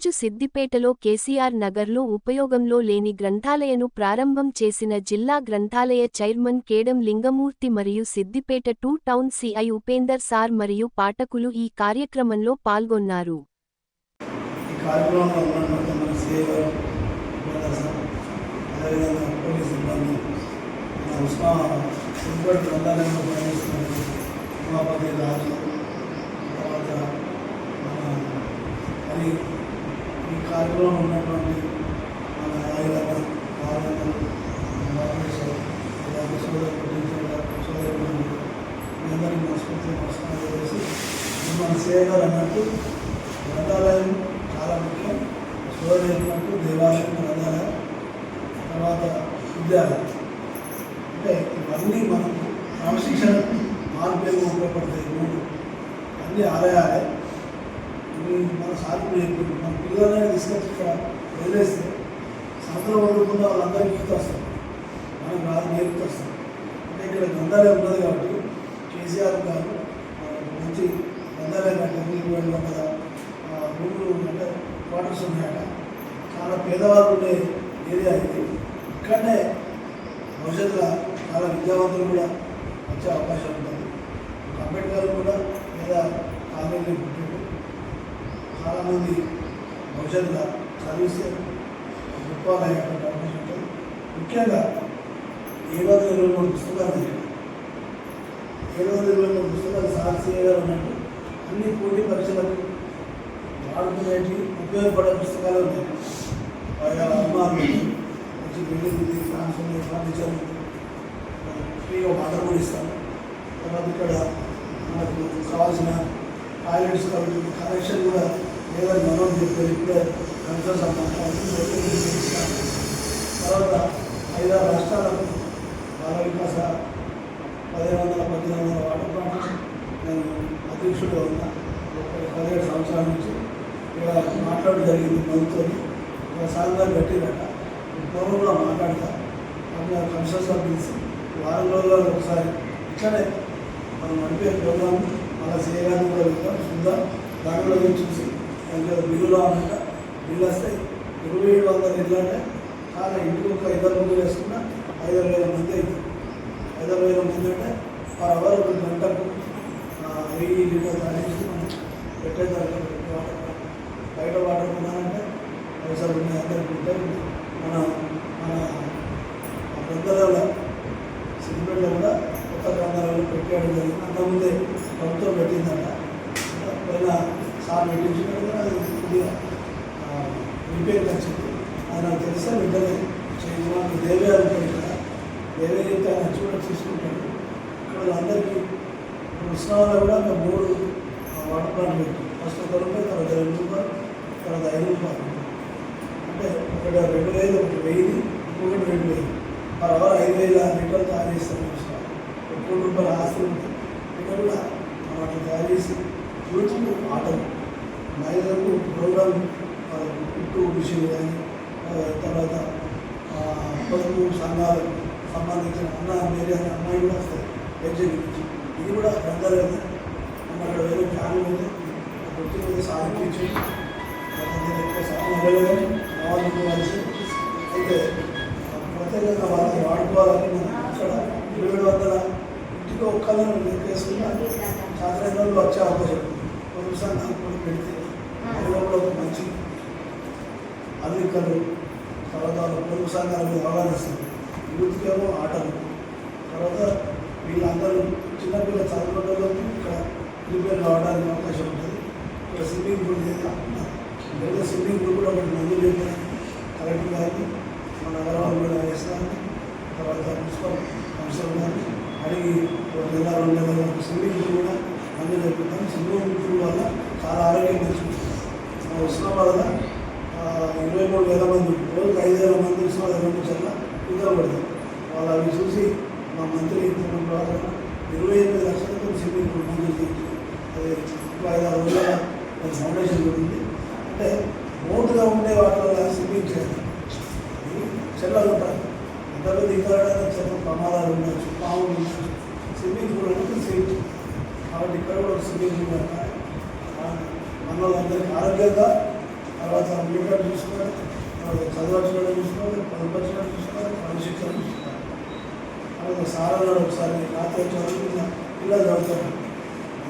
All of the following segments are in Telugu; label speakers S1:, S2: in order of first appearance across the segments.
S1: ఈరోజు సిద్దిపేటలో కేసీఆర్ నగర్లో ఉపయోగంలో లేని గ్రంథాలయను ప్రారంభం చేసిన జిల్లా గ్రంథాలయ చైర్మన్ కేడం లింగమూర్తి మరియు Siddipet two town CI Upender sir మరియు పాఠకులు ఈ కార్యక్రమంలో పాల్గొన్నారు.
S2: తర్వాత కార్యక్రమం ఉన్నటువంటి మన ఆయుధ ఆయుధ రామేశ్వర్ ఇలాంటి సోదరు సోదరు అందరికీ మనస్ఫూర్తి నమస్కారం చేసి మన సేవలు అన్నట్టు గ్రంథాలయం చాలా ముఖ్యం. సోదరు అన్నట్టు దేవాలయం గ్రంథాలయం తర్వాత విద్యాలయం. అంటే ఇవన్నీ మనం క్రమశిక్షణ మార్పులు ఉపయోగపడతాయి. మూడు అన్ని ఆలయాలే మన సాధన చెప్పి మన పిల్లలనే తీసుకొచ్చి ఇక్కడ వదిలేస్తే సంవత్సరం వండుకున్న వాళ్ళందరికీ గుర్తొస్తారు మనం రాదు నేర్పుకొస్తాం అంటే ఇక్కడ గ్రంథాలయం ఉన్నది కాబట్టి కేసీఆర్ గారు మంచి గ్రంథాలయం అంటే వెళ్ళడం కదా రూములు అంటే క్వార్టర్స్ ఉన్నాయట చాలా పేదవాళ్ళు ఉండే ఏరియా ఇది ఇక్కడనే భవిష్యత్తులో చాలా విద్యావంతులు కూడా వచ్చే అవకాశం ఉంటుంది అంబేద్కర్ కూడా లేదా కాంగ్రెస్ చాలామంది భవిష్యత్తుగా చదివిస్తే గొప్ప అవకాశం ఉంటుంది ముఖ్యంగా ఏడు వందల ఇరవై పుస్తకాలు ఉన్నాయి. ఏడు ఇరవై పుస్తకాలు సాహసీయంగా ఉన్నట్టు అన్ని పోటీ పరీక్షలకు వాడుకునేటి ఉపయోగపడే పుస్తకాలు ఉన్నాయి పైగా అమ్మారు మంచి బిల్డింగ్ ఉంది ఫ్యాన్స్ ఉన్నాయి ఫర్నిచర్ ఫ్రీగా వాటర్ కూడా ఇస్తాను తర్వాత ఇక్కడ మనకు కావాల్సిన టాయిలెట్స్ కాబట్టి కనెక్షన్ కూడా లేదని మనం చెప్పారు ఇప్పుడే కన్సల్స్ తర్వాత ఐదారు రాష్ట్రాలకు బాల వికాస పదిహేను వందల పద్దెనిమిది వందల వాటర్ ప్లాంట్ నేను అధ్యక్షుడిగా ఉన్న ఒక పదిహేడు సంవత్సరాల నుంచి ఇక్కడ మాట్లాడడం జరిగింది ప్రభుత్వం. ఒకసారి సాయంత్రం పెట్టినట్టు ఇప్పుడు కూడా మాట్లాడతా అట్లా కన్సల్స్ పిలిచి వారం రోజుల్లో ఒకసారి ఇట్లనే మనం నడిపే ప్రోగ్రాం మళ్ళీ చేయడానికి కూడా వెళ్తాం. చూద్దాం దాంట్లో చూసి దాంట్లో బిల్లులో అన్నట్ట బిల్లు వస్తాయి ఇరవై ఏడు వందల ఇల్లు అంటే చాలా ఇంటికి ఒక ఇద్దరు ముందు వేసుకున్నా ఐదారు వేల మంది అవుతుంది ఐదారు వేల మంది అంటే పర్ అవర్ ఒక గంటకు ఆ, వెయ్యి లీటర్ తాగేసి మనం పెట్టేదాన్ని వాటర్ బయట వాటర్ కొనాలంటే పైసలు ఉన్నాయి అందరికి ఉంటాయి మన మన గ్రంథాలలో సిద్దిపేటలో కూడా కొత్త గ్రంథాలలో పెట్టేయడం జరిగింది. అంతకుముందే ప్రభుత్వం పెట్టిందంట. పైన సార్ పెట్టించిన కూడా అది కొద్దిగా రిపేర్ వచ్చింది అది నాకు తెలిస్తే వెంటనే చేయించడానికి దేవే ఉంటాడు ఇక్కడ దేవే అయితే ఆయన చూడ చూసుకుంటాడు. ఇక్కడ అందరికీ ఉత్సవాలు కూడా మేము మూడు ఆ, వాటర్ ప్లాంట్ పెట్టాం ఫస్ట్ ఒక రూపాయి తర్వాత రెండు రూపాయలు తర్వాత ఐదు రూపాయలు. అంటే ఒకటి రెండు వేలు ఒకటి వెయ్యి ఇంకొకటి రెండు వేలు. పర్ అవర్ ఐదు వేల లీటర్లు తయారు చేస్తాం ఉత్సవాలు ఒక కోటి రూపాయల ఆస్తి ఉంటుంది. ఇక్కడ కూడా మనం తయారు చేసి యూత్కు ఆటలు. మహిళలకు ప్రోగ్రామ్ కుట్టు విషయం కానీ తర్వాత పొదుపు సంఘాలకు సంబంధించిన అన్న మేరీ అనే అమ్మాయి కూడా వస్తాయి. ఎగ్జిక్యూటివ్ ఇది కూడా గ్రంథాలయం మన అక్కడ వేరే ఫ్యామిలీ అయితే అక్కడ వచ్చి సాధించి ఎక్కువ సాధన అవ్వలేదని వాళ్ళు కలిసి అయితే ప్రత్యేకంగా వాళ్ళకి వాడుకోవాలని మనం ఇక్కడ ఇరవై వందల ఇంటికి ఒక్కళ్ళని లెక్కేసుకున్న సాధారణంలో వచ్చే అవకాశం సంఘాలు కూడా పెడితే కూడా ఒక మంచి అల్లికలు తర్వాత పొదుపు సంఘాల మీద అవగాహన ఇస్తుంది యూత్కి ఏమో ఆటలు. తర్వాత వీళ్ళందరూ చిన్నపిల్లలు చదువుకోవడంలో ఇక్కడ ప్రిపేర్ కావడానికి అవకాశం ఉంటుంది. ఇక్కడ స్విమ్మింగ్ పూల్ లేదా స్విమ్మింగ్ పూల్ కూడా ఒకటి మందులు చెప్పిన కలెక్టర్ గారిని మన నగరాలు కూడా వేస్తాను తర్వాత మున్సిపల్ కమిషనర్ గారిని అడిగి ఒక నెల రెండు నెలల స్విమ్మింగ్ పూల్ కూడా మంది నేర్పుతాం స్విమ్మింగ్ పూల్ వల్ల చాలా ఆరోగ్యం తెచ్చుకుంటుంది మన ఉస్మాబాద్లో ఇరవై మూడు వేల మంది రోజుకు ఐదు వేల మంది ఉస్మాబాద్ పంపించాల కుదర పడతారు. వాళ్ళు అవి చూసి మా మంత్రి ఇచ్చిన ప్రకారం ఇరవై ఎనిమిది లక్షలతో స్విమ్మింగ్ పూల్ మంజూరు చేయించి అది ఇప్పుడు ఐదు ఆరు రోజుల ఫౌండేషన్ కూడా ఉంది అంటే మోటుగా ఉండే వాటిలో సింగింగ్ చేయాలి. చెల్లలు ఉంటాయి. ఎంతలో దిగాడని చెత్త ప్రమాదాలు ఉండొచ్చు పాములు ఉండొచ్చు స్విమ్మింగ్ పూల్ అంటే సేఫ్టీ కాబట్టి ఇక్కడ కూడా ఒక స్విమ్మింగ్ పూల్ పెట్టాలి. ఆరోగ్యంగా తర్వాత మీటర్ చూసుకోవాలి తర్వాత చదవచ్చు చూసుకోవాలి పదపచ్చు చూసుకోవాలి క్రమశిక్షణ చూసుకోవాలి అలాగే సార్ అన్నాడు ఒకసారి రాత్రి చదువుకున్న పిల్లలు చదువుతారు.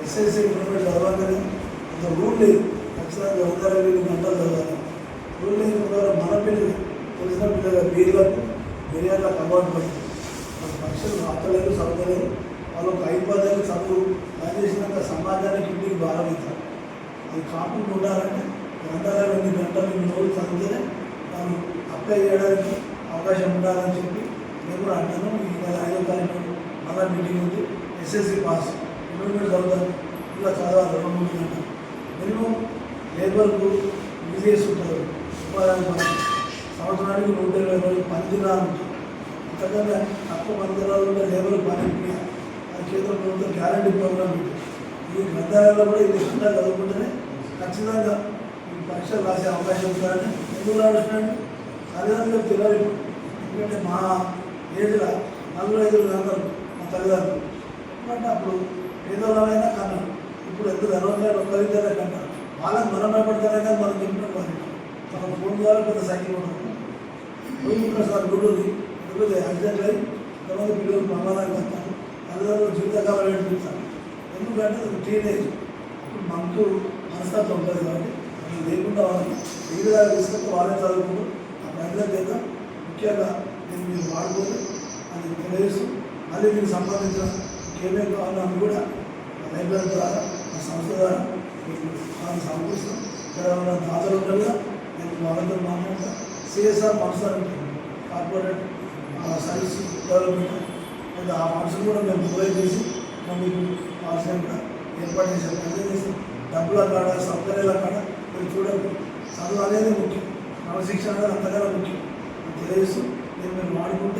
S2: ఎస్ఎస్సీ ఇంప్రూవ్మెంట్ చదవగానే అంత రూల్ లేదు. ఖచ్చితంగా వందల ఎనిమిది గంటలు చదవాలి. రూల్ లేని ద్వారా మన పిల్లలు తెలిసిన పిల్లల వీరులకు బిర్యానీలకు అలవాటు పడుతుంది. మన పక్షులు రాతలేదు చదవలేదు వాళ్ళు ఒక ఐదు పదేళ్ళు చదువు పని సమాజానికి ఇంటికి భారం అది కాకుండా ఉండాలంటే గ్రంథాలయ రెండు గంటలు ఎనిమిది రోజులు చదివితేనే వాళ్ళు అప్లై చేయడానికి అవకాశం ఉండాలని చెప్పి నేను కూడా అంటాను. ఈ నెల ఐదో తారీఖు మళ్ళా మీటింగ్ ఉంది. SSC pass. ఇంటర్మీడియట్ చదువుతాను ఇలా చదవాలి రెండు మూడు గంటలు. మినిమం లేబర్కు విజయస్ ఉంటారు. ఉపాధి సంవత్సరానికి నూట ఇరవై రోజులు పని దినాలు ఉంటాయి. అంతకన్నా తక్కువ పని దినాలు ఉంటే లేబర్ పని ఇప్పియాలి కేంద్ర ప్రభుత్వం గ్యారంటీ ప్రోగ్రామ్ ఈ గ్రంథాలయంలో కూడా ఇది గ్రంథాలు చదువుకుంటేనే ఖచ్చితంగా ఈ పరీక్షలు రాసే అవకాశం ఉంటుందని ఎందుకు రాడుతున్నాడు తల్లిదండ్రులకు తెలియదు ఎందుకంటే మా ఏజ్లో నలుగురు ఐదు గంటలు మా తల్లిదండ్రులు. ఎందుకంటే అప్పుడు పేదవాళ్ళైనా కన్నాను ఇప్పుడు ఎంత ధనవంతులు ఒక్కరిద్దరే కన్నా వాళ్ళకి మనం భయపడతారే కానీ మనం చెప్పినట్టు వాళ్ళు మనం ఫోన్ ద్వారా పెద్ద సైకిల్ ఉంటుంది పోయి ఇక్కడ సార్ గుడ్డుని ఎందుకంటే యాక్సిడెంట్ అయ్యి కొంతమంది పిల్లలు ప్రమాదాలు వస్తాను అందులో జీవితకాలం ఏడిపిస్తారు ఎందుకంటే అది టీనేజ్ ఇప్పుడు మనకు మనస్తత్వం ఉంటుంది కాబట్టి అది లేకుండా వాళ్ళని ఏ విధంగా తీసుకుంటే వాళ్ళే చదువుకుంటూ ఆ ప్రజల చేద్దాం ముఖ్యంగా నేను మీరు వాడుకోదు అది తెలియజేస్తూ మళ్ళీ దీనికి సంబంధించిన ఏమేమి కావాలో అవి కూడా లైబ్రరీ ద్వారా మా సంస్థ ద్వారా మీకు వాళ్ళని సమకూరుస్తాం. ఇక్కడ ఉన్న దాతలు ఉండగా నేను వాళ్ళతో మాట్లాడతాను సిఎస్ఆర్ మనసార్ కార్పొరేట్ సర్వీస్ డెవలప్మెంట్ అయితే ఆ మనసును కూడా మేము ప్రొవైడ్ చేసి మీకు కావాల్సిన ఏర్పాటు చేసాం ప్రజలు చేసి డబ్బుల కాడ సౌకర్యాల కాడ మీరు చూడండి. చదువు అనేది ముఖ్యం. క్రమశిక్షణ అనేది అంతగానో ముఖ్యం. తెలియజేస్తూ నేను మీరు వాడుకుంటే